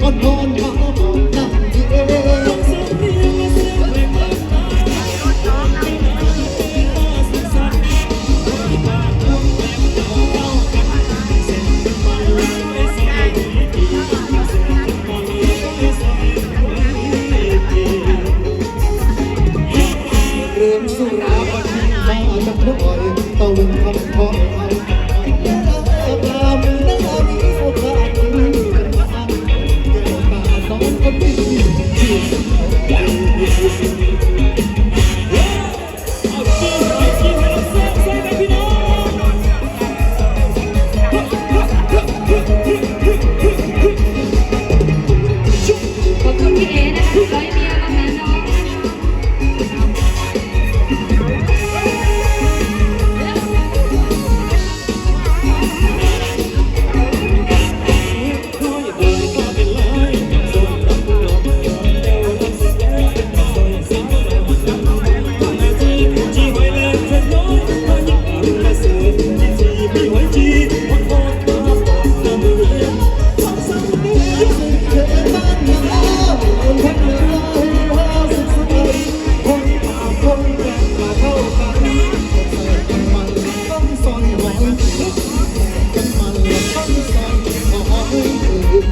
con con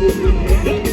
Yeah.